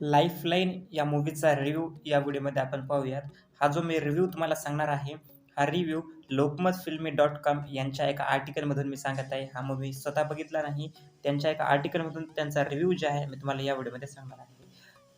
Lifeline या मूव्हीचा review या व्हिडिओमध्ये आपण पाहूयात. हा जो मी रिव्ह्यू तुम्हाला सांगणार आहे हा रिव्ह्यू लोकमत फिल्मी डॉट कॉम यांच्या एका आर्टिकलमधून मी सांगत आहे. हा मूव्ही स्वतः बघितला नाही त्यांच्या एका आर्टिकलमधून त्यांचा रिव्ह्यू जे आहे मी तुम्हाला या व्हिडिओमध्ये सांगणार आहे.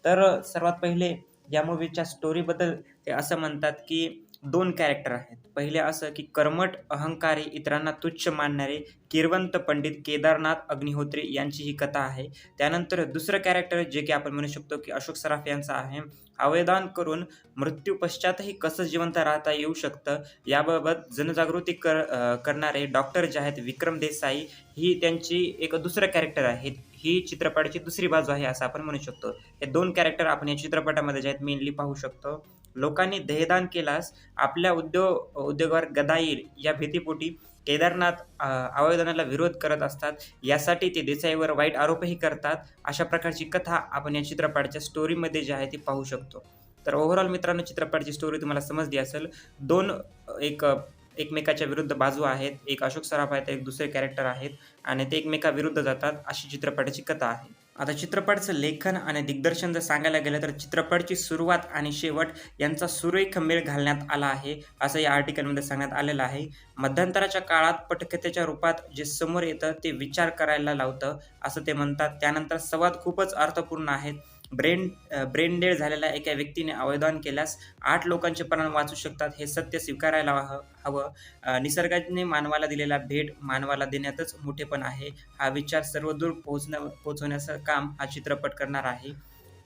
तर सर्वात पहिले या मूव्हीच्या स्टोरीबद्दल ते असं म्हणतात की दोन कॅरेक्टर आहेत. पहिले असं की कर्मट अहंकारी इतरांना तुच्छ मानणारे किरवंत पंडित केदारनाथ अग्निहोत्री यांची ही कथा आहे. त्यानंतर दुसरं कॅरेक्टर जे की आपण म्हणू शकतो की अशोक सराफ यांचं आहे. आवेदन करून मृत्यू पश्चातही कसं जिवंत राहता येऊ शकतं याबाबत जनजागृती कर करणारे डॉक्टर जे आहेत विक्रम देसाई ही त्यांची एक दुसरं कॅरेक्टर आहे. ही चित्रपटाची दुसरी बाजू आहे असं आपण म्हणू शकतो. हे दोन कॅरेक्टर आपण या चित्रपटामध्ये जे आहेत मेनली पाहू शकतो. लोकांनी देहदान केल्यास आपल्या उद्योग उद्योगावर गदा येईल या भीतीपोटी केदारनाथ आवेदनाला विरोध करत असतात. यासाठी ते देसाईवर वाईट आरोपही करतात. अशा प्रकारची कथा आपण या चित्रपटाच्या स्टोरीमध्ये जी आहे ती पाहू शकतो. तर ओव्हरऑल मित्रांनो चित्रपटाची स्टोरी तुम्हाला समजली असेल. दोन एक एकमेकाच्या विरुद्ध बाजू आहेत. एक अशोक सराफ आहेत एक दुसरे कॅरेक्टर आहेत. आणि ते एकमेकाविरुद्ध जातात अशी चित्रपटाची कथा आहे. आता चित्रपटाचं लेखन आणि दिग्दर्शन जर सांगायला गेलं तर चित्रपटची सुरुवात आणि शेवट यांचा सुरेख मेळ घालण्यात आला आहे असं या आर्टिकलमध्ये सांगण्यात आलेलं आहे. मध्यंतराच्या काळात पटकथेच्या रूपात जे समोर येतं ते विचार करायला लावतं असं ते म्हणतात. त्यानंतर संवाद खूपच अर्थपूर्ण आहेत ब्रेन ब्रेन डेड झालेल्या एका व्यक्तीने अवयदान केल्यास आठ लोकांचे प्राण वाचू शकतात हे सत्य स्वीकारायला हवं. हवं निसर्गाने मानवाला दिलेला भेट मानवाला देण्यातच मोठेपण आहे. हा विचार सर्वदूर पोहोचण्या पोहोचवण्याचं काम हा चित्रपट करणार आहे.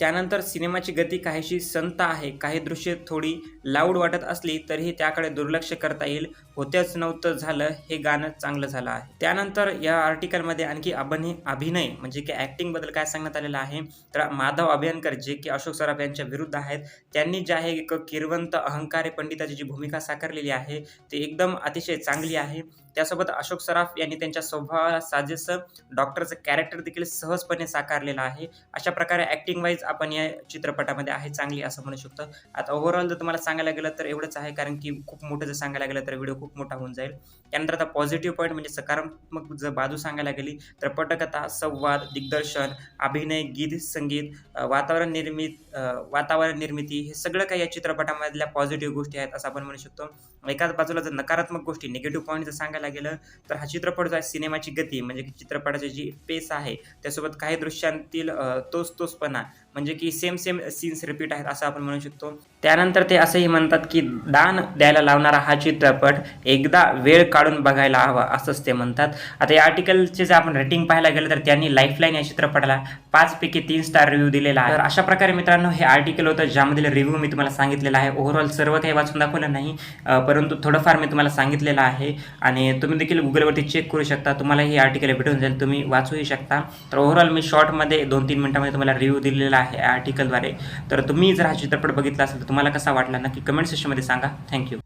त्यानंतर सिनेमाची गती काहीशी संत आहे. काही दृश्य थोडी लाऊड वाटत असली तरीही त्याकडे दुर्लक्ष करता येईल. होत्याच नव्हतं झालं हे गाणं चांगलं झालं आहे. त्यानंतर या आर्टिकलमध्ये आणखी अभिनय अभिनय म्हणजे की ॲक्टिंगबद्दल काय सांगण्यात आलेलं आहे? तर माधव अभियनकर जे की अशोक सराफ यांच्या विरुद्ध आहेत त्यांनी जे आहे एक किरवंत अहंकारी पंडिताची जी भूमिका साकारलेली आहे ती एकदम अतिशय चांगली आहे. त्यासोबत अशोक सराफ यांनी त्यांच्या स्वभावाला साजेसं डॉक्टरचं कॅरेक्टर देखील सहजपणे साकारलेलं आहे. अशा प्रकारे ॲक्टिंग वाईज आपण या चित्रपटामध्ये आहे चांगली असं म्हणू शकतो. आता ओव्हरऑल जर तुम्हाला सांगायला गेलं तर एवढंच आहे कारण की खूप मोठं जर सांगायला गेलं तर व्हिडिओ खूप मोठा होऊन जाईल. त्यानंतर आता पॉझिटिव्ह पॉईंट म्हणजे सकारात्मक जर बाजू सांगायला गेली तर पटकथा संवाद दिग्दर्शन अभिनय गीत संगीत वातावरण निर्मित वातावरण निर्मिती हे सगळं काही या चित्रपटामधल्या पॉझिटिव्ह गोष्टी आहेत असं आपण म्हणू शकतो. एकाच बाजूला जर नकारात्मक गोष्टी निगेटिव्ह पॉईंट जर सांगायला गेलं तर हा चित्रपट जो आहे सिनेमाची गती म्हणजे चित्रपटाची जी पेस आहे त्यासोबत काही दृश्यांतील तोच तोचपणा म्हणजे की सेम सेम सीन्स रिपीट आहेत असं आपण म्हणू शकतो. त्यानंतर ते असंही म्हणतात की दान द्यायला लावणारा हा चित्रपट एकदा वेळ काढून बघायला हवा असंच ते म्हणतात. आता या आर्टिकलचे जर आपण रेटिंग पाहायला गेलं तर त्यांनी लाईफलाईन या चित्रपटाला पाचपैकी तीन स्टार रिव्ह्यू दिलेला आहे. तर अशा प्रकारे मित्रांनो हे आर्टिकल होतं ज्यामधील रिव्ह्यू मी तुम्हाला सांगितलेला आहे. ओव्हरऑल सर्व काही वाचून दाखवलं नाही परंतु थोडंफार मी तुम्हाला सांगितलेलं आहे आणि तुम्ही देखील गुगलवरती चेक करू शकता. तुम्हाला ही आर्टिकल भेटून जाईल तुम्ही वाचूही शकता. तर ओव्हरऑल मी शॉर्टमध्ये दोन तीन मिनिटामध्ये तुम्हाला रिव्ह्यू दिलेला आहे आहे या आर्टिकलद्वारे तर तुम्ही जर हा चित्रपट बघितला असेल तर तुम्हाला कसा वाटला नक्की कमेंट सेक्शनमध्ये सांगा. थँक्यू